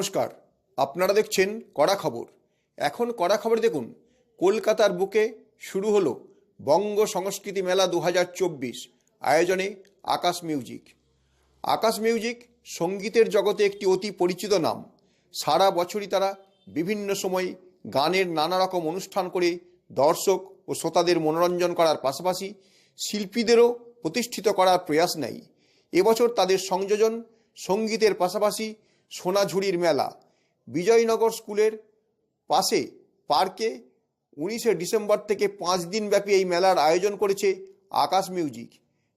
নমস্কার, আপনারা দেখছেন কড়া খবর। এখন কড়া খবর দেখুন, কলকাতার বুকে শুরু হলো বঙ্গ সংস্কৃতি মেলা দু হাজার চব্বিশ, আয়োজনে আকাশ মিউজিক। আকাশ মিউজিক সঙ্গীতের জগতে একটি অতি পরিচিত নাম। সারা বছরই তারা বিভিন্ন সময় গানের নানা রকম অনুষ্ঠান করে দর্শক ও শ্রোতাদের মনোরঞ্জন করার পাশাপাশি শিল্পীদেরও প্রতিষ্ঠিত করার প্রয়াস নেয়। এবছর তাদের সংযোজন সঙ্গীতের পাশাপাশি সোনাঝুরির মেলা। বিজয়নগর স্কুলের পাশে পার্কে উনিশে ডিসেম্বর থেকে পাঁচ দিনব্যাপী এই মেলার আয়োজন করেছে আকাশ মিউজিক।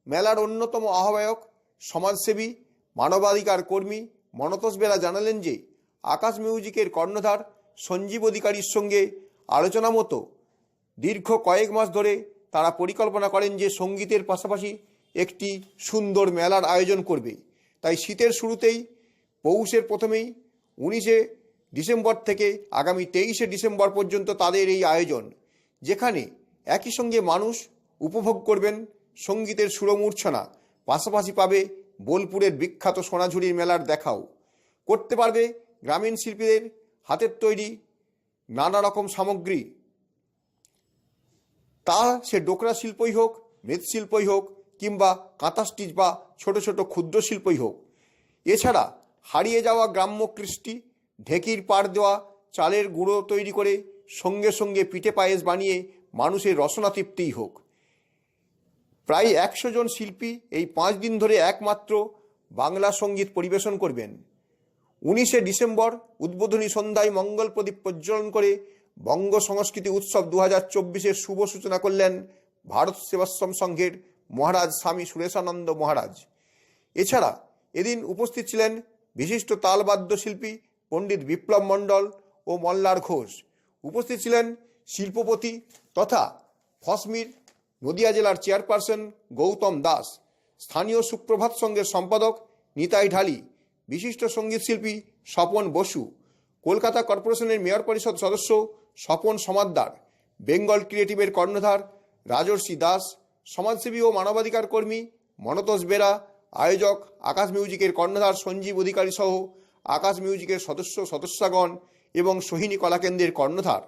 মেলার অন্যতম আহ্বায়ক সমাজসেবী, মানবাধিকার কর্মী মনতোষ বেরা জানালেন যে, আকাশ মিউজিকের কর্ণধার সঞ্জীব অধিকারীর সঙ্গে আলোচনা মতো দীর্ঘ কয়েক মাস ধরে তারা পরিকল্পনা করেন যে, সঙ্গীতের পাশাপাশি একটি সুন্দর মেলার আয়োজন করবে। তাই শীতের শুরুতেই পৌষের প্রথমেই, উনিশে ডিসেম্বর থেকে আগামী তেইশে ডিসেম্বর পর্যন্ত তাদের এই আয়োজন, যেখানে একই সঙ্গে মানুষ উপভোগ করবেন সঙ্গীতের সুরমূর্ছনা পাশাপাশি পাবে বোলপুরের বিখ্যাত সোনাঝুরির মেলার দেখাও। করতে পারবে গ্রামীণ শিল্পীদের হাতের তৈরি নানা রকম সামগ্রী। তা সে ডোকরা শিল্পই হোক মৃৎশিল্পই হোক, কিংবা কাঁথা স্টিচ বা ছোট ছোট ক্ষুদ্র শিল্পই হোক। এছাড়া হারিয়ে যাওয়া গ্রাম্য কৃষ্টি, ঢেকির পাড় দেওয়া, চালের গুঁড়ো তৈরি করে সঙ্গে সঙ্গে পিঠে পায়েস বানিয়ে মানুষের রসনা তৃপ্তিই হোক। প্রায় একশো জন শিল্পী এই পাঁচ দিন ধরে একমাত্র বাংলা সংগীত পরিবেশন করবেন। উনিশে ডিসেম্বর, উদ্বোধনী সন্ধ্যায় মঙ্গল প্রদীপ প্রজ্বলন করে বঙ্গ সংস্কৃতি উৎসব দু হাজার চব্বিশের শুভ সূচনা করলেন ভারত সেবাশ্রম সংঘের মহারাজ স্বামী সুরেশানন্দ মহারাজ। এছাড়া এদিন উপস্থিত ছিলেন বিশিষ্ট তালবাদ্য শিল্পী পণ্ডিত বিপ্লব মণ্ডল ও মল্লার ঘোষ। উপস্থিত ছিলেন শিল্পপতি তথা ফসমির নদিয়া জেলার চেয়ারপারসন গৌতম দাস। স্থানীয় সুপ্রভাত সংঘের সম্পাদক নিতাই ঢালি। বিশিষ্ট সঙ্গীতশিল্পী স্বপন বসু। কলকাতা কর্পোরেশনের মেয়র পরিষদ সদস্য স্বপন সমাদ্দার। বেঙ্গল ক্রিয়েটিভের কর্ণধার রাজর্ষি দাস। সমাজসেবী ও মানবাধিকার কর্মী মনতোষ বেরা আয়োজক আকাশ মিউজিকের কর্ণধার সঞ্জীব অধিকারী সহ আকাশ মিউজিকের সদস্য সদস্যগণ এবং সোহিনী কলাকেন্দ্রের কর্ণধার।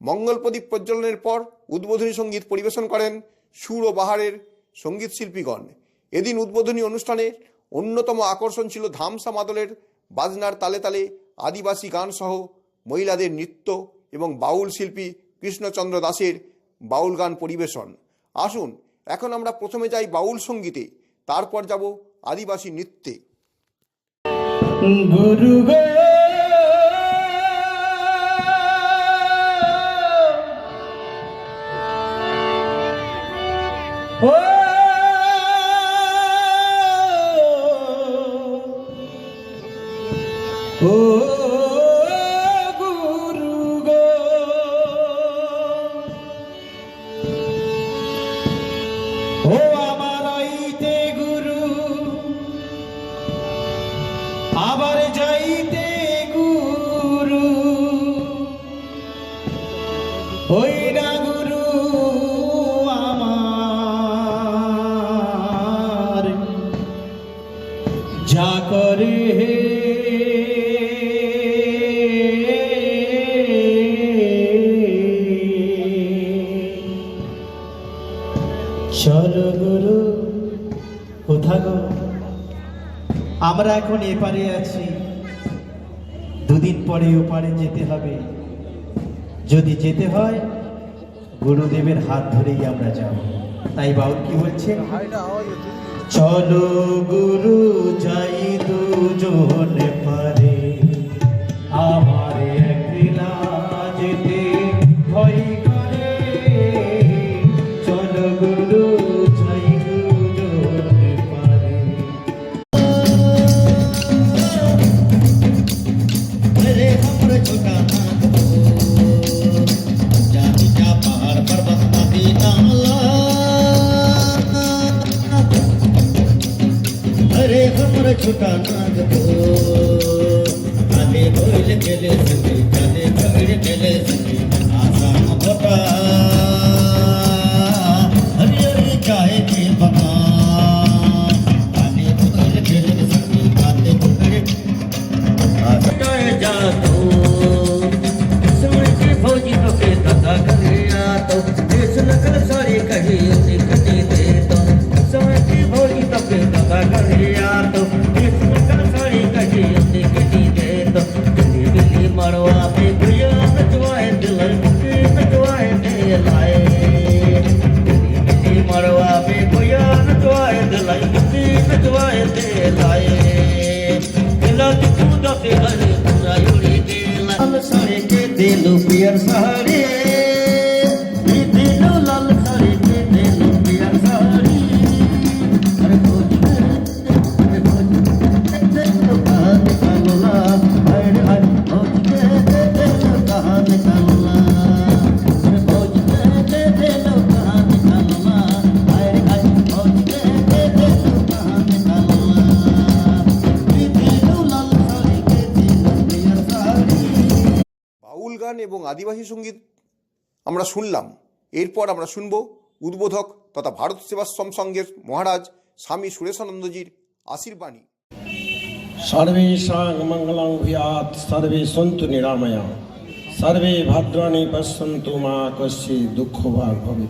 মঙ্গল প্রদীপ প্রজ্বলনের পর উদ্বোধনী সংগীত পরিবেশন করেন সুর ও বাহারের সংগীত শিল্পীগণ। এদিন উদ্বোধনী অনুষ্ঠানের অন্যতম আকর্ষণ ছিল ধামসা মাদলের বাজনার তালে তালে আদিবাসী গান সহ মহিলাদের নৃত্য এবং বাউল শিল্পী কৃষ্ণচন্দ্র দাসের বাউল গান পরিবেশন। আসুন, এখন আমরা প্রথমে যাই বাউল সঙ্গীতে। তারপর যাব আদিবাসী নৃত্যে। গুরু গো এখন এপারে আছি। দুদিন পরে ওপারে যেতে হবে। যদি যেতে হয়, গুরুদেবের হাত ধরেই আমরা যাব। তাই বাউল কি বলছে? চলো গুরু যাই দুজন পারে। টানা দেব আগে হইলে গেলে আদিবাসী সংগীত আমরা শুনলাম। এরপর আমরা শুনব উদ্বোধক তথা ভারত সেবাশ্রম সংঘের মহারাজ স্বামী সুরেশানন্দজির আশীর্বাণী। সর্বে সাং মঙ্গলং সর্বে সন্তু নিরাময়া সর্বে ভাদ্রাণী পশন্ত মা কশ্যি দুঃখ ভাগ ভবে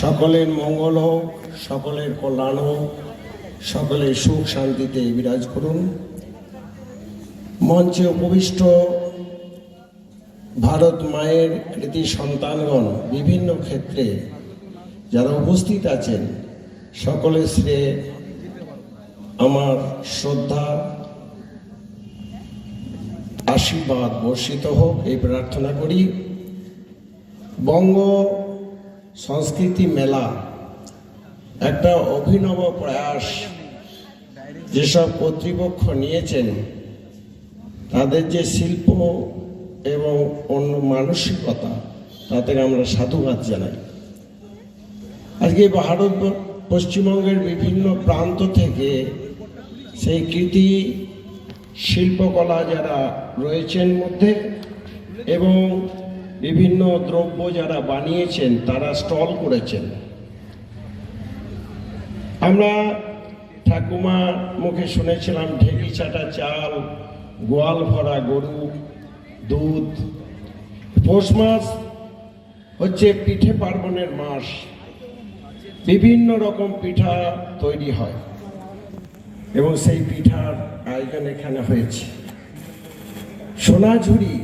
সকলের মঙ্গল হোক, সকলের কল্যাণ হোক, সকলের সুখ শান্তিতে বিরাজ করুন। মঞ্চে উপবিষ্ট ভারত মায়ের কৃতি সন্তানগণ বিভিন্ন ক্ষেত্রে যারা উপস্থিত আছেন সকলের শ্রেয় আমার শ্রদ্ধা, আশীর্বাদ বর্ষিত হোক, এই প্রার্থনা করি। বঙ্গ সংস্কৃতি মেলা একটা অভিনব প্রয়াস যেসব কর্তৃপক্ষ নিয়েছেন, তাদের যে শিল্প এবং অন্য মানসিকতা তাতে আমরা সাধুবাদ জানাই। আজকে ভারত পশ্চিমবঙ্গের বিভিন্ন প্রান্ত থেকে সেই কৃতি শিল্পকলা যারা রয়েছেন মধ্যে এবং বিভিন্ন দ্রব্য যারা বানিয়েছেন, তারা স্টল করেছেন। আমরা ঠাকুমার মুখে শুনেছিলাম, ঢেকি ছাটা চাল, গোয়াল ভরা গরু দুধ। পৌষ মাস হচ্ছে পিঠে পার্বণের মাস। বিভিন্ন রকম পিঠা তৈরি হয়। এবং সেই পিঠার আয়োজন এখানে হয়েছে। সোনাঝুরি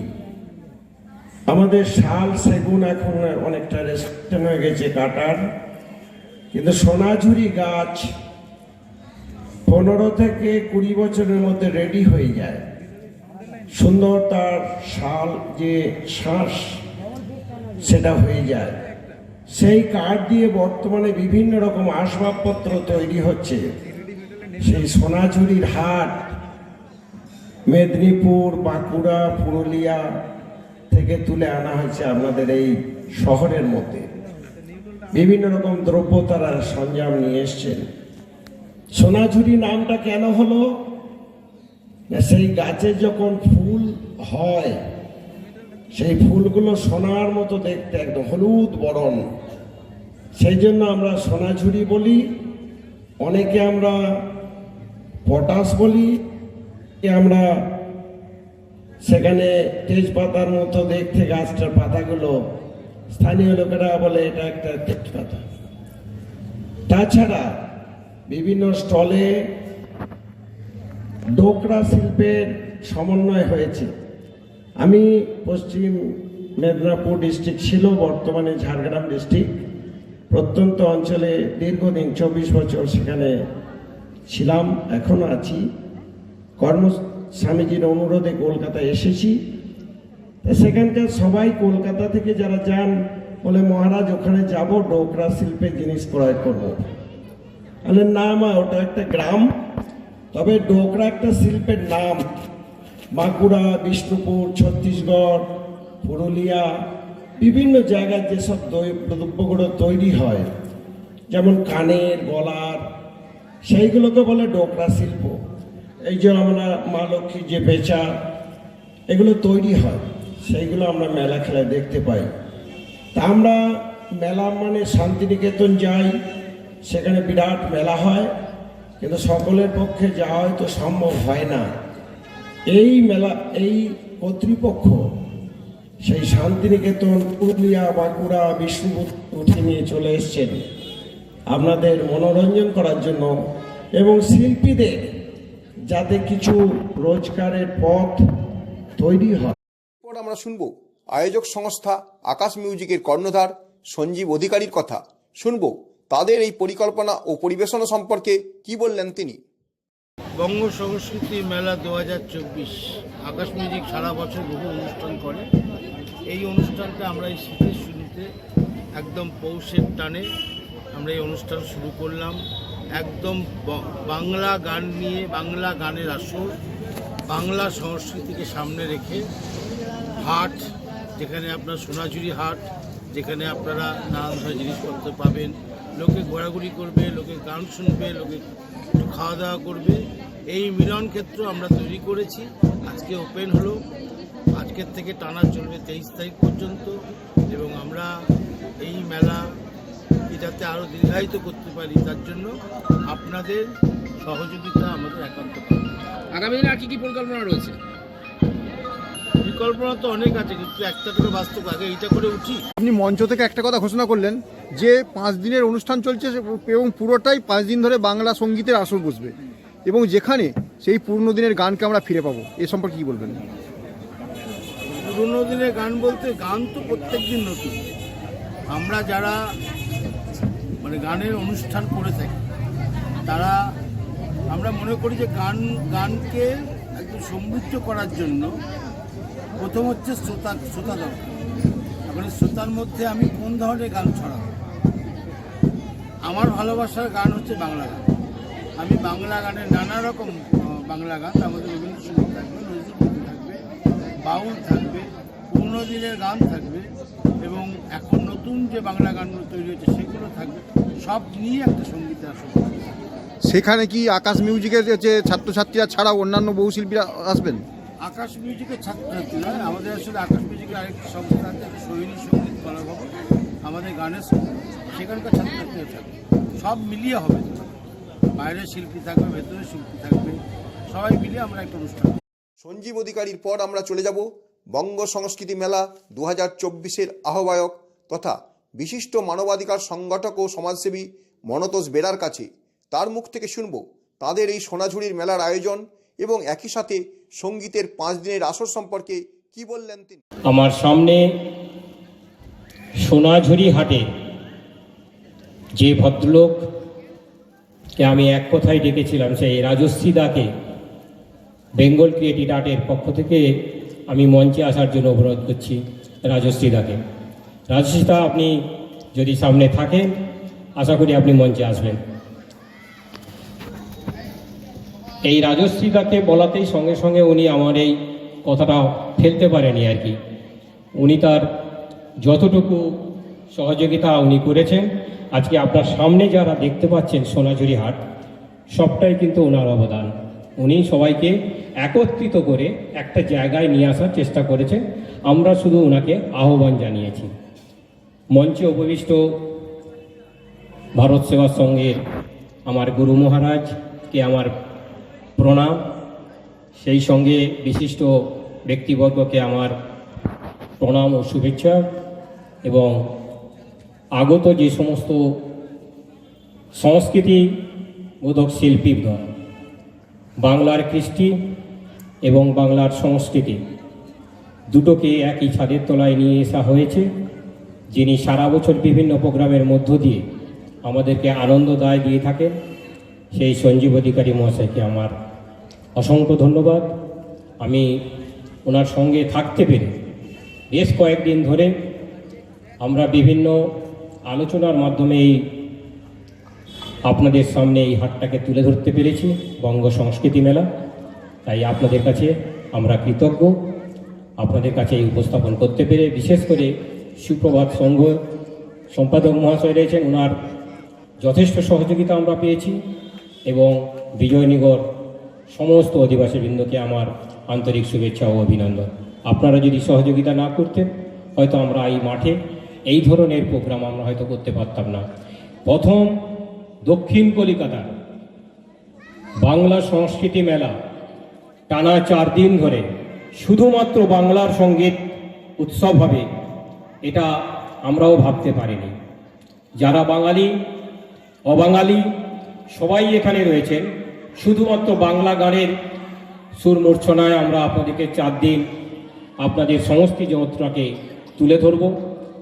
আমাদের শাল, সেগুন এখন অনেকটা রেস্ট্রিকশন হয়ে গেছে কাটার। কিন্তু সোনাঝুরি গাছ পনেরো থেকে কুড়ি বছরের মধ্যে রেডি হয়ে যায়। সুন্দর তার শাল যে শ্বাস, সেটা হয়ে যায়। সেই কাঠ দিয়ে বর্তমানে বিভিন্ন রকম আসবাবপত্র তৈরি হচ্ছে। সেই সোনাঝুরির হাট, মেদিনীপুর, বাঁকুড়া, পুরুলিয়া থেকে তুলে আনা হয়েছে আপনাদের এই শহরের মধ্যে। বিভিন্ন রকম দ্রব্য তারা সরঞ্জাম নিয়ে এসছেন। সোনাঝুরি নামটা কেন হলো? সেই গাছে যখন ফুল হয়, সেই ফুলগুলো সোনার মতো দেখতে একদম হলুদ বরণ। সেই জন্য আমরা সোনাঝুরি বলি, অনেকে আমরা পটাশ বলি আমরা সেখানে তেজপাতার মতো দেখতে গাছটার পাতাগুলো স্থানীয় লোকেরা বলে এটা একটা তেজপাতা। তাছাড়া বিভিন্ন স্টলে ডোকরা শিল্পের সমন্বয় হয়েছে। আমি পশ্চিম মেদিনীপুর ডিস্ট্রিক্ট ছিল, বর্তমানে ঝাড়গ্রাম ডিস্ট্রিক্ট। প্রত্যন্ত অঞ্চলে দীর্ঘদিন চব্বিশ বছর সেখানে ছিলাম এখনও আছি। কর্ম স্বামীজির অনুরোধে কলকাতা এসেছি। সেখানকার সবাই কলকাতা থেকে যারা যান, বলে, মহারাজ, ওখানে যাব ডোকরা শিল্পের জিনিস ক্রয় করব। বলে, না মা, ওটা একটা গ্রাম। তবে ডোকরা একটা শিল্পের নাম। বাঁকুড়া, বিষ্ণুপুর, ছত্তিশগড়, পুরুলিয়া, বিভিন্ন জায়গায় যেসব দ্রব্যগুলো তৈরি হয়, যেমন কানের, গলার, সেইগুলোকে বলে ডোকরা শিল্প। এই যে আমরা মা লক্ষ্মীর যে বেচা এগুলো তৈরি হয়, সেইগুলো আমরা মেলা খেলায় দেখতে পাই। তা আমরা মেলা মানে শান্তিনিকেতন যাই, সেখানে বিরাট মেলা হয়। কিন্তু সকলের পক্ষে যাওয়া হয়তো সম্ভব হয় না। এই মেলা, এই কর্তৃপক্ষ, সেই শান্তিনিকেতন, পুরুলিয়া, বাঁকুড়া, বিষ্ণুপুর উঠে নিয়ে চলে এসছেন। আপনাদের মনোরঞ্জন করার জন্য এবং শিল্পীদের যাতে কিছু রোজগারের পথ তৈরি হয়। আমরা শুনব। আয়োজক সংস্থা আকাশ মিউজিকের কর্ণধার সঞ্জীব অধিকারীর কথা। শুনব তাদের এই পরিকল্পনা ও পরিবেশনা সম্পর্কে কি বললেন তিনি? বঙ্গ সংস্কৃতি মেলা দু হাজার চব্বিশ আকাশ মিউজিক সারা বছর বহু অনুষ্ঠান করে। এই অনুষ্ঠানটা আমরা এই শীতের শুরুতে একদম পৌষের টানে আমরা এই অনুষ্ঠান শুরু করলাম। একদম বাংলা গান নিয়ে বাংলা গানের আসর, বাংলা সংস্কৃতিকে সামনে রেখে হাট, যেখানে আপনার সোনাঝুরি হাট, যেখানে আপনারা নানান ধরনের জিনিসপত্র পাবেন লোকে ঘোরাঘুরি করবে, লোকে গান শুনবে, লোকে খাওয়া দাওয়া করবে। এই মিলন ক্ষেত্র আমরা তৈরি করেছি। আজকে ওপেন হলো। আজকের থেকে টানা চলবে তেইশ তারিখ পর্যন্ত এবং আমরা এই মেলা যাতে আরও দীর্ঘায়িত করতে পারি তার জন্য আপনাদের সহযোগিতা আমাদের একান্ত আগামী দিনে আর কি কি পরিকল্পনা রয়েছে? পরিকল্পনা তো অনেক আছে কিন্তু একটা করে বাস্তব আগে এইটা করে উঠি। আপনি মঞ্চ থেকে একটা কথা ঘোষণা করলেন যে পাঁচ দিনের অনুষ্ঠান চলছে এবং পুরোটাই পাঁচ দিন ধরে বাংলা সঙ্গীতের আসর বসবে। এবং যেখানে সেই পুরনো দিনের গানকে আমরা ফিরে পাবো। এ সম্পর্কে কি বলবেন? পুরোনো দিনের গান বলতে গান তো প্রত্যেক দিন নতুন। আমরা যারা মানে গানের অনুষ্ঠান করে থাকি তারা আমরা মনে করি যে গান গানকে একদম সমৃদ্ধ করার জন্য প্রথম হচ্ছে শ্রোতা শ্রোতা এখন এই শ্রোতার মধ্যে আমি কোন ধরনের গান ছড়াবো? আমার ভালোবাসার গান হচ্ছে বাংলা গান। আমি বাংলা গানের নানা রকম বাংলা গান মধ্যে রবীন্দ্রসঙ্গীত থাকবে নজরুলগীতি থাকবে, বাউল থাকবে, পুরনো দিনের গান থাকবে এবং এখন নতুন যে বাংলা গানগুলো তৈরি হচ্ছে সেগুলো থাকবে। সব নিয়ে একটা সঙ্গীতের আসর সেখানে কি আকাশ মিউজিকের যে ছাত্রছাত্রীরা ছাড়াও অন্যান্য বহু শিল্পীরা আসবেন? আকাশ মিউজিকের ছাত্রছাত্রী নয় আমাদের আসলে আকাশ মিউজিকের আরেকটি সংস্থা আছে সৈনী সংগীত কলা ভবন আমাদের গানের সেখানকার ছাত্রছাত্রীরা থাকবে। সব মিলিয়ে হবে। বাইরের শিল্পী থাকবে, ভেতরের শিল্পী থাকবে। সবাই মিলিয়ে আমরা একটা অনুষ্ঠান সঞ্জীব অধিকারীর পর আমরা চলে যাব বঙ্গ সংস্কৃতি মেলা দু হাজার চব্বিশের আহ্বায়ক তথা বিশিষ্ট মানবাধিকার সংগঠক ও সমাজসেবী মনতোষ বেরার কাছে। তার মুখ থেকে শুনব তাদের এই সোনাঝুরির মেলার আয়োজন এবং একই সাথে সঙ্গীতের পাঁচ দিনের আসর সম্পর্কে কি বললেন তিনি? আমার সামনে সোনাঝুরি হাটে যে ভদ্রলোককে আমি এক কথায় ডেকেছিলাম, সেই রাজশ্রী দাকে, বেঙ্গল ক্রিয়েটিভ আর্টের পক্ষ থেকে আমি মঞ্চে আসার জন্য অনুরোধ করছি রাজশ্রী দাকে। রাজশ্রী দা, আপনি যদি সামনে থাকেন, আশা করি আপনি মঞ্চে আসবেন। এই রাজশ্রী দাকে বলাতেই সঙ্গে সঙ্গে উনি আমার এই কথাটা ফেলতে পারেনি আর কি। উনি তার যতটুকু সহযোগিতা উনি করেছেন, আজকে আপনার সামনে যারা দেখতে পাচ্ছেন সোনাঝুরি হাট, সবটাই কিন্তু ওনার অবদান। উনি সবাইকে একত্রিত করে একটা জায়গায় নিয়ে আসার চেষ্টা করেছেন। আমরা শুধু ওনাকে আহ্বান জানিয়েছি। মঞ্চে উপবিষ্ট ভারত সেবা সংঘের আমার গুরু মহারাজকে, আমার প্রণাম। সেই সঙ্গে বিশিষ্ট ব্যক্তিবর্গকে আমার প্রণাম ও শুভেচ্ছা এবং আগত যে সমস্ত সংস্কৃতি বোধক শিল্পীগণ, বাংলার কৃষ্টি এবং বাংলার সংস্কৃতি, দুটোকে একই ছাদের তলায় নিয়ে আসা হয়েছে, যিনি সারা বছর বিভিন্ন প্রোগ্রামের মধ্য দিয়ে আমাদেরকে আনন্দদায় দিয়ে থাকেন। সেই সঞ্জীব অধিকারী মহাশয়কে আমার অসংখ্য ধন্যবাদ। আমি ওনার সঙ্গে থাকতে পেরে বেশ কয়েকদিন ধরে আমরা বিভিন্ন আলোচনার মাধ্যমে এই আপনাদের সামনে এই হাটটাকে তুলে ধরতে পেরেছি, বঙ্গ সংস্কৃতি মেলা। তাই আপনাদের কাছে আমরা কৃতজ্ঞ। আপনাদের কাছে এই উপস্থাপন করতে পেরে বিশেষ করে সুপ্রভাত সংঘ সম্পাদক মহাশয় রয়েছেন, ওনার যথেষ্ট সহযোগিতা আমরা পেয়েছি এবং বিজয়নগর সমস্ত অধিবাসীবৃন্দকে আমার আন্তরিক শুভেচ্ছা ও অভিনন্দন। আপনারা যদি সহযোগিতা না করতেন, হয়তো আমরা এই মাঠে এই ধরনের প্রোগ্রাম আমরা হয়তো করতে পারতাম না। প্রথম দক্ষিণ কলিকাতার বাংলা সংস্কৃতি মেলা টানা চার দিন ধরে শুধুমাত্র বাংলার সংগীত উৎসব হবে, এটা আমরাও ভাবতে পারিনি। যারা বাঙালি, অবাঙালি সবাই এখানে রয়েছেন। শুধুমাত্র বাংলা গানের সুর মূর্ছনায় আমরা আপনাদেরকে চার দিন আপনাদের সমস্ত যন্ত্রকে তুলে ধরব,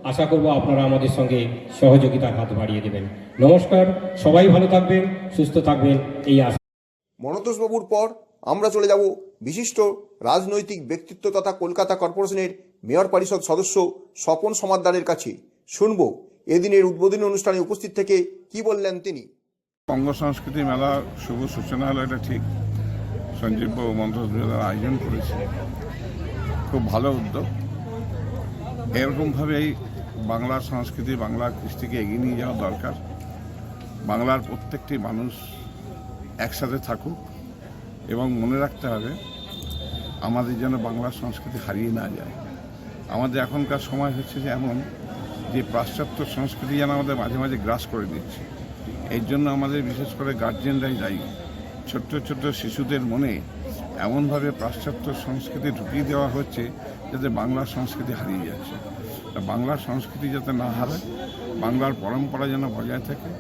আশা করব আপনারা আমাদের সঙ্গে সহযোগিতার হাত বাড়িয়ে দেবেন। নমস্কার, সবাই ভালো থাকবেন, সুস্থ থাকবেন, এই আশা। মনতোষবাবুর পর আমরা চলে যাব বিশিষ্ট রাজনৈতিক ব্যক্তিত্ব তথা কলকাতা কর্পোরেশনের মেয়র পরিষদ সদস্য স্বপন সমাদ্দারের কাছে। শুনব, এদিনের উদ্বোধনী অনুষ্ঠানে উপস্থিত থেকে কি বললেন তিনি? বঙ্গ সংস্কৃতি মেলা শুভ সূচনা হলো, এটা ঠিক। সঞ্জীব বাবু মন্ত্রদ্র আয়োজন করেছে। খুব ভালো উদ্যোগ। এরকমভাবেই বাংলার সংস্কৃতি বাংলার কৃষ্টিকে এগিয়ে নিয়ে যাওয়া দরকার। বাংলার প্রত্যেকটি মানুষ একসাথে থাকুক এবং মনে রাখতে হবে, আমাদের যেন বাংলার সংস্কৃতি হারিয়ে না যায়। আমাদের এখনকার সময় হচ্ছে যে এমন যে পাশ্চাত্য সংস্কৃতি যেন আমাদের মাঝে মাঝে গ্রাস করে দিচ্ছে। এর জন্য আমাদের বিশেষ করে গার্জেনরাই দায়ী। ছোট্ট ছোট্ট শিশুদের মনে এমনভাবে পাশ্চাত্য সংস্কৃতি ঢুকিয়ে দেওয়া হচ্ছে যাতে বাংলার সংস্কৃতি হারিয়ে যাচ্ছে। তা বাংলার সংস্কৃতি যাতে না হারায় বাংলার পরম্পরা যেন বজায় থাকে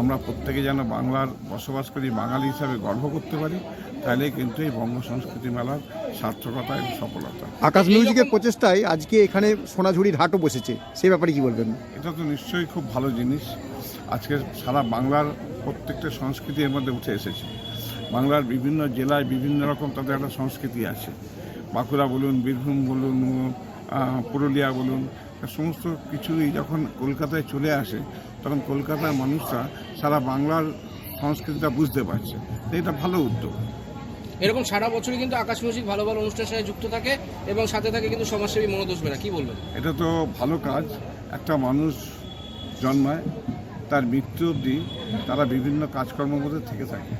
আমরা প্রত্যেকে যেন বাংলার বসবাস করি বাঙালি হিসাবে গর্ব করতে পারি তাহলে কিন্তু এই বঙ্গ সংস্কৃতি মেলার সার্থকতা এবং সফলতা। আকাশ মিউজিকের প্রচেষ্টায় আজকে এখানে সোনাঝুরির হাটও বসেছে সে ব্যাপারে কি বলবেন? এটা তো নিশ্চয়ই খুব ভালো জিনিস। আজকে সারা বাংলার প্রত্যেকটা সংস্কৃতি এর মধ্যে উঠে এসেছে। বাংলার বিভিন্ন জেলায় বিভিন্ন রকম তাদের একটা সংস্কৃতি আছে। বাঁকুড়া বলুন বীরভূম বলুন পুরুলিয়া বলুন সমস্ত কিছুই যখন কলকাতায় চলে আসে তখন কলকাতার মানুষরা সারা বাংলার সংস্কৃতিটা বুঝতে পারছে। তো এটা ভালো উদ্যোগ। এরকম সারা বছরই কিন্তু আকাশ মিউজিক ভালো ভালো অনুষ্ঠানের সাথে যুক্ত থাকে এবং সাথে থাকে কিন্তু সমাজসেবী মনোদোষ বেরা কী বলবেন? এটা তো ভালো কাজ। একটা মানুষ জন্মায় তার মৃত্যু অবধি তারা বিভিন্ন কাজকর্মের মধ্যে থেকে থাকে।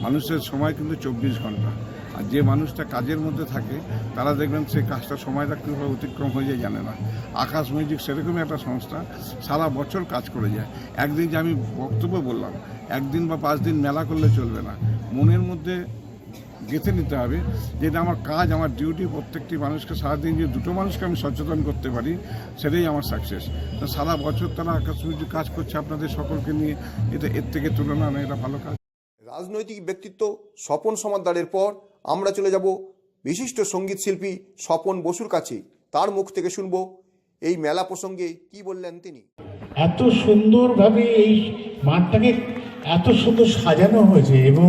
মানুষের সময় কিন্তু চব্বিশ ঘণ্টা। আর যে মানুষটা কাজের মধ্যে থাকে, তারা দেখবেন সেই কাজটা সময়টা কীভাবে অতিক্রম হয়ে যায় জানে না। আকাশ মিউজিক সেরকমই একটা সংস্থা, সারা বছর কাজ করে যায়। একদিন যে আমি বক্তব্য বললাম, একদিন বা পাঁচ দিন মেলা করলে চলবে না। মনের মধ্যে গেঁথে নিতে হবে। যেটা আমার কাজ আমার ডিউটি প্রত্যেকটি মানুষকে সারাদিন যে দুটো মানুষকে আমি সচেতন করতে পারি সেটাই আমার সাকসেস সারা বছর তারা আকাশবাণী কাজ করছে আপনাদের সকলকে নিয়ে এটা এর থেকে তুলনা না এটা ভালো কাজ। রাজনৈতিক ব্যক্তিত্ব স্বপন সমাদ্দারের পর আমরা চলে যাব বিশিষ্ট সংগীত শিল্পী স্বপন বসুর কাছে। তার মুখ থেকে শুনব এই মেলা প্রসঙ্গে কি বললেন তিনি। এত সুন্দরভাবে এই মাঠটাকে এত সুন্দর সাজানো হয়েছে এবং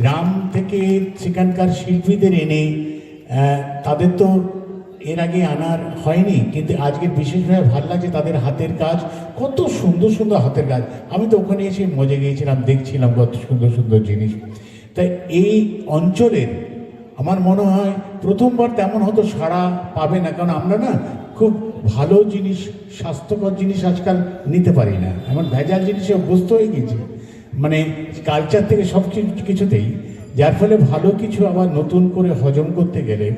গ্রাম থেকে সেখানকার শিল্পীদের এনে তাদের তো এর আগে আনার হয়নি, কিন্তু আজকে বিশেষভাবে ভালো লাগছে তাদের হাতের কাজ, কত সুন্দর সুন্দর হাতের কাজ। আমি তো ওখানে এসে মজে গিয়েছিলাম, দেখছিলাম কত সুন্দর সুন্দর জিনিস। তাই এই অঞ্চলের আমার মনে হয় প্রথমবার তেমন হয়তো সাড়া পাবে না, কারণ আমরা না খুব ভালো জিনিস, স্বাস্থ্যকর জিনিস আজকাল নিতে পারি না। এমন ভেজাল জিনিসে অভ্যস্ত হয়ে গেছি মানে কালচার থেকে সব কিছু- কিছুতেই, যার ফলে ভালো কিছু আবার নতুন করে হজম করতে গেলে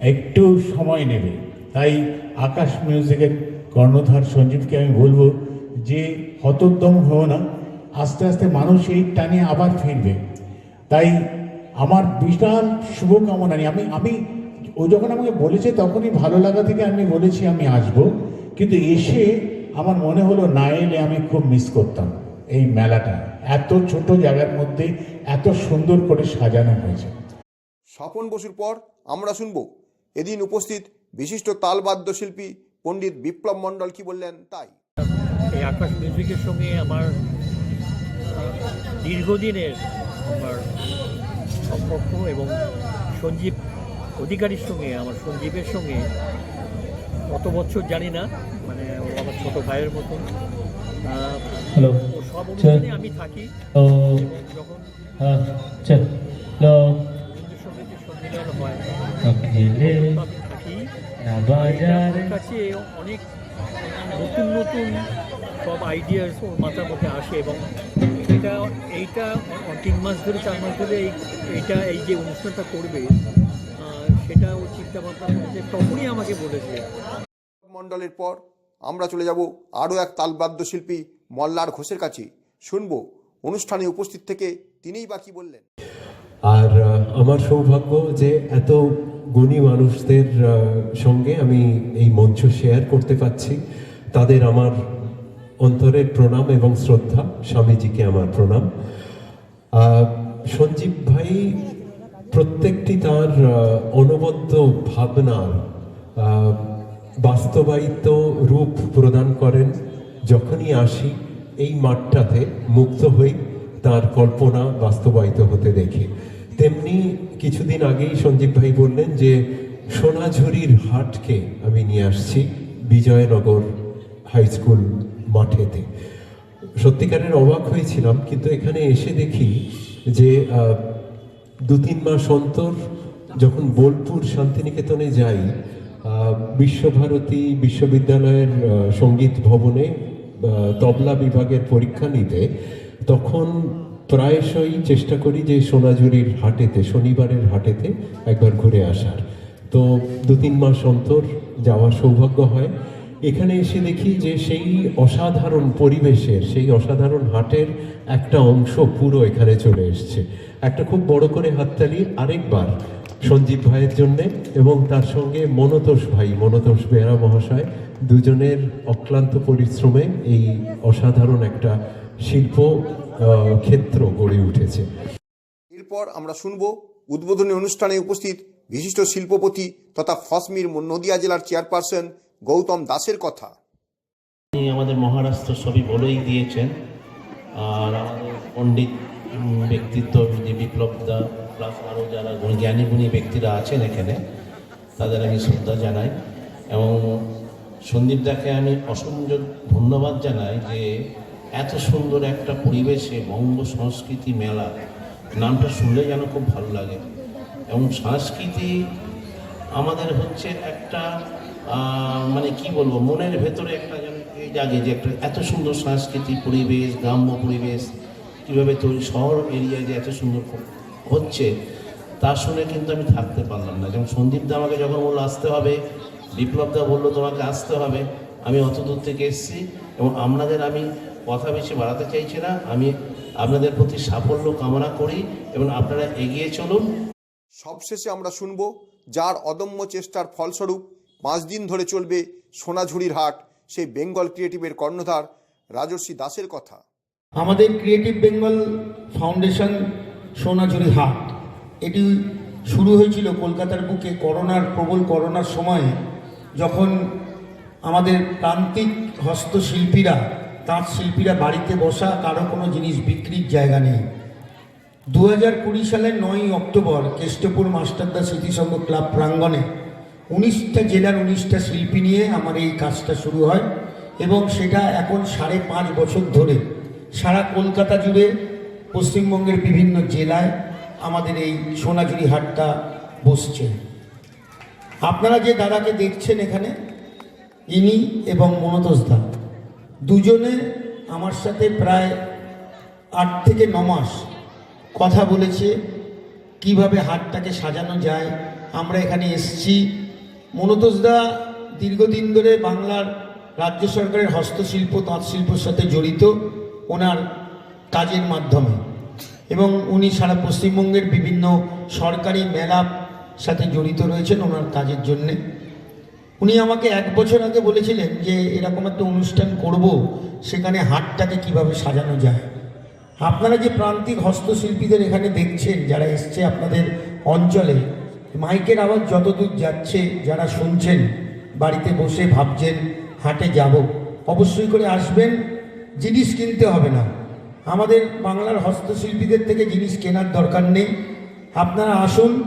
একটু সময় নেবে। তাই আকাশ মিউজিকের কর্ণধার সঞ্জীবকে আমি বলব যে হতোদ্যম হও না, আস্তে আস্তে মানুষ এই টানে আবার ফিরবে। তাই আমার বিশাল শুভকামনা নিয়ে, আমি আমি, ও যখন আমাকে বলেছে তখনই ভালো লাগা থেকে আমি বলেছি আমি আসব, কিন্তু এসে আমার মনে হলো না এলে আমি খুব মিস করতাম। এই মেলাটা এত ছোট জায়গার মধ্যে এত সুন্দর করে সাজানো হয়েছে। স্বপন বসুর পর আমরা শুনব এদিন উপস্থিত বিশিষ্ট তালবাদ্য শিল্পী পণ্ডিত বিপ্লব মণ্ডল কি বললেন তাই। এই আকাশ মিউজিকের সঙ্গে আমার দীর্ঘদিনের আমার সম্পর্ক এবং সঞ্জীব অধিকারীর সঙ্গে আমার সঞ্জীবের সঙ্গে কত বছর জানি না মানে আমার ছোট ভাইয়ের মতন হ্যালো আমি থাকি। খেলে থাকি বাজার। কাছে অনেক নতুন নতুন সব আইডিয়াস ওর মাথার মধ্যে আসে এবং এটা এইটা তিন মাস ধরে চার মাস ধরে এই এইটা এই যে অনুষ্ঠানটা করবে সেটা ও চিন্তা ভাবনা করেছে তখনই আমাকে বলেছে। মণ্ডলের পর আমরা চলে যাব আরও এক তালবাদ্য শিল্পী মল্লার ঘোষের কাছে শুনব। অনুষ্ঠানে উপস্থিত থেকে তিনিই বা কি বললেন? আর আমার সৌভাগ্য যে এত গুণী মানুষদের সঙ্গে আমি এই মঞ্চ শেয়ার করতে পারছি। তাদের আমার অন্তরের প্রণাম এবং শ্রদ্ধা, স্বামীজিকে আমার প্রণাম। সঞ্জীব ভাই, প্রত্যেকটি তার অনবদ্য ভাবনার বাস্তবায়িত রূপ প্রদান করেন। যখনই আসি, এই মাঠটাতে মুক্ত হই, তার কল্পনা বাস্তবায়িত হতে দেখি। তেমনি কিছুদিন আগেই সঞ্জীব ভাই বললেন যে, সোনাঝুরির হাটকে আমি নিয়ে আসছি বিজয়নগর হাই স্কুল মাঠেতে। সত্যিকারের অবাক হয়েছিলাম, কিন্তু এখানে এসে দেখি যে দু তিন মাস অন্তর যখন বোলপুর শান্তিনিকেতনে যাই বিশ্বভারতী বিশ্ববিদ্যালয়ের সংগীত ভবনে তবলা বিভাগের পরীক্ষা নিতে, তখন প্রায়শই চেষ্টা করি যে সোনাঝুরির হাটেতে, শনিবারের হাটেতে একবার ঘুরে আসার। তো দু তিন মাস অন্তর যাওয়ার সৌভাগ্য হয়। এখানে এসে দেখি যে সেই অসাধারণ পরিবেশের, সেই অসাধারণ হাটের একটা অংশ পুরো এখানে চলে এসছে। একটা খুব বড় করে হাততালি আরেকবার সঞ্জীব ভাইয়ের জন্যে এবং তার সঙ্গে মনতোষ ভাই, মনতোষ বেহরা মহাশয় দুজনের অক্লান্ত পরিশ্রমে এই অসাধারণ একটা শিল্প ক্ষেত্র গড়ে উঠেছে। এরপর আমরা শুনব উদ্বোধনী অনুষ্ঠানে উপস্থিত বিশিষ্ট শিল্পপতি তথা ফসমির নদিয়া জেলার চেয়ারপারসন গৌতম দাসের কথা। উনি আমাদের মহারাষ্ট্র সবই বলেই দিয়েছেন আর আমাদের পণ্ডিত ব্যক্তিত্ব যে বিপ্লব দা প্লাস আরও যারা গুণী- জ্ঞানী গুণী ব্যক্তিরা আছেন এখানে তাদের আমি শ্রদ্ধা জানাই। এবং সন্দীপ দাকে আমি অসংখ্য ধন্যবাদ জানাই যে এত সুন্দর একটা পরিবেশে বঙ্গ সংস্কৃতি মেলা, নামটা শুনলে যেন খুব ভালো লাগে। এবং সংস্কৃতি আমাদের হচ্ছে একটা মানে কি বলব, মনের ভেতরে একটা যেন এই জাগে যে একটা এত সুন্দর সাংস্কৃতিক পরিবেশ, গ্রাম্য পরিবেশ কীভাবে তৈরি, শহর এরিয়ায় যে এত সুন্দর হচ্ছে, তা শুনে কিন্তু আমি থাকতে পারলাম না। যেমন সন্দীপ দা আমাকে যখন বলল, আসতে হবে বিপ্লব দা বলল তোমাকে আসতে হবে। আমি অত দূর থেকে এসেছি এবং আপনাদের আমি কথা বেশি বাড়াতে চাইছি না। আমি আপনাদের প্রতি সাফল্য কামনা করি এবং আপনারা এগিয়ে চলুন। সবশেষে আমরা শুনব যার অদম্য চেষ্টার ফলস্বরূপ পাঁচ দিন ধরে চলবে সোনাঝুরির হাট সেই বেঙ্গল ক্রিয়েটিভের কর্ণধার রাজর্ষি দাসের কথা। আমাদের ক্রিয়েটিভ বেঙ্গল ফাউন্ডেশন সোনাঝুরি হাট এটি শুরু হয়েছিল কলকাতার বুকে করোনার প্রবল করোনার সময়। যখন আমাদের প্রান্তিক হস্তশিল্পীরা, তাঁত শিল্পীরা বাড়িতে বসা কারও কোনো জিনিস বিক্রির জায়গা নেই। দু হাজার কুড়ি সালের নয়ই অক্টোবর কেষ্টপুর মাস্টারদা স্মৃতিসংঘ ক্লাব প্রাঙ্গণে উনিশটা জেলার উনিশটা শিল্পী নিয়ে আমার এই কাজটা শুরু হয় এবং সেটা এখন সাড়ে পাঁচ বছর ধরে সারা কলকাতা জুড়ে পশ্চিমবঙ্গের বিভিন্ন জেলায় আমাদের এই সোনাঝুরি হাটটা বসছে। আপনারা যে দাদাকে দেখছেন এখানে, ইনি এবং মনতোষ দা, দুজনে আমার সাথে প্রায় আট থেকে ন মাস কথা বলেছে, কীভাবে হাটটাকে সাজানো যায়। আমরা এখানে এসছি। মনতোষদা দীর্ঘদিন ধরে বাংলার রাজ্য সরকারের হস্তশিল্প তাঁত শিল্পের সাথে জড়িত, ওনার কাজের মাধ্যমে। এবং উনি সারা পশ্চিমবঙ্গের বিভিন্ন সরকারি মেলা সাথে জড়িত রয়েছেন ওনার কাজের জন্যে। উনি আমাকে এক বছর আগে বলেছিলেন যে, এরকম একটা অনুষ্ঠান করব, সেখানে হাটটাকে কীভাবে সাজানো যায়? আপনারা যে প্রান্তিক হস্তশিল্পীদের এখানে দেখছেন, যারা এসছে আপনাদের অঞ্চলে, মাইকের আওয়াজ যতদূর যাচ্ছে, যারা শুনছেন, বাড়িতে বসে ভাবছেন, হাটে যাব, অবশ্যই করে আসবেন, জিনিস কিনতে হবে না। আমাদের বাংলার হস্তশিল্পীদের থেকে জিনিস কেনার দরকার নেই। আপনারা আসুন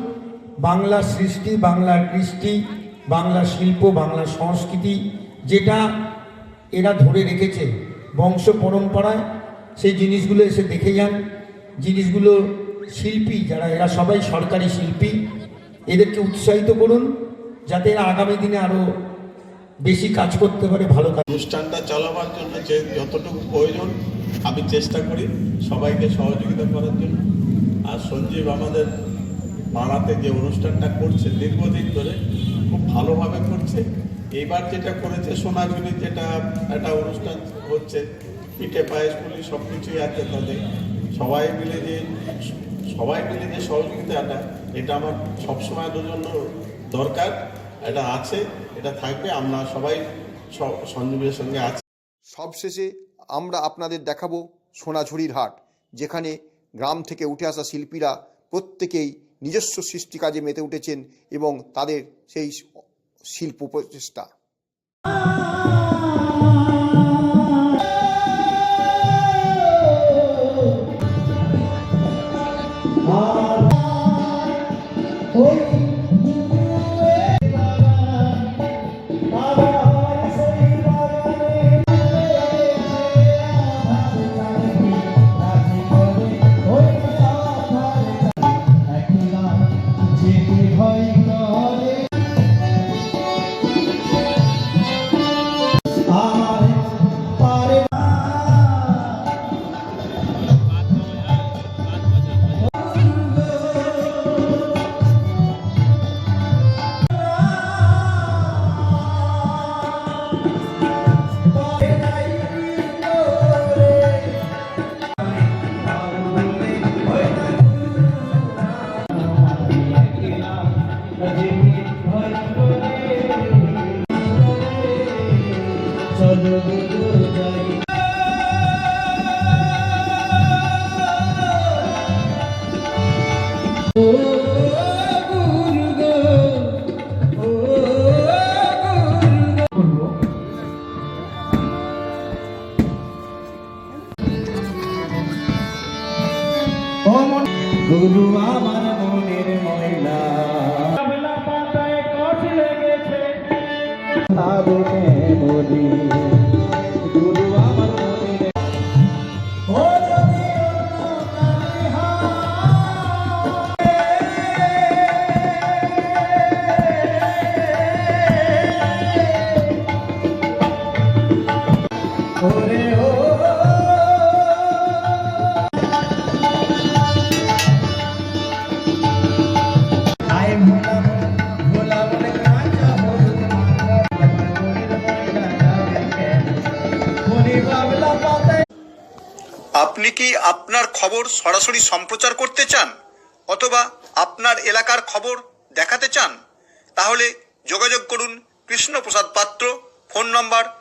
বাংলার সৃষ্টি বাংলার কৃষ্টি, বাংলা শিল্প, বাংলা সংস্কৃতি, যেটা এরা ধরে রেখেছে বংশ পরম্পরায়, সেই জিনিসগুলো এসে দেখে যান। জিনিসগুলো শিল্পী, যারা, এরা সবাই সরকারি শিল্পী, এদেরকে উৎসাহিত করুন, যাতে এরা আগামী দিনে আরও বেশি কাজ করতে পারে, ভালো কাজ। অনুষ্ঠানটা চালাবার জন্য যে যতটুকু প্রয়োজন, আমি চেষ্টা করি সবাইকে সহযোগিতা করার জন্য। আর সঞ্জীব আমাদের পাড়াতে যে অনুষ্ঠানটা করছে, দীর্ঘদিন ধরে খুব ভালোভাবে করছে। এবার যেটা করেছে সোনাঝুরি, যেটা একটা অনুষ্ঠান হচ্ছে, পিঠে পায়েস, পুলি সব কিছুই আছে তাদের সবাই মিলে যে, সবাই মিলে যে সহযোগিতাটা, এটা আমার সবসময়ের জন্য দরকার। এটা আছে, এটা থাকবে, আমরা সবাই সঞ্জীবের সঙ্গে আছি। সবশেষে আমরা আপনাদের দেখাবো সোনাঝুরির হাট, যেখানে গ্রাম থেকে উঠে আসা শিল্পীরা প্রত্যেকেই নিজস্ব সৃষ্টি কাজে মেতে উঠেছেন এবং তাদের সেই শিল্প প্রচেষ্টা আপনি কি আপনার খবর সরাসরি সম্প্রচার করতে চান? অথবা আপনার এলাকার খবর দেখাতে চান? তাহলে যোগাযোগ করুন Krishnaprasad Patra, phone number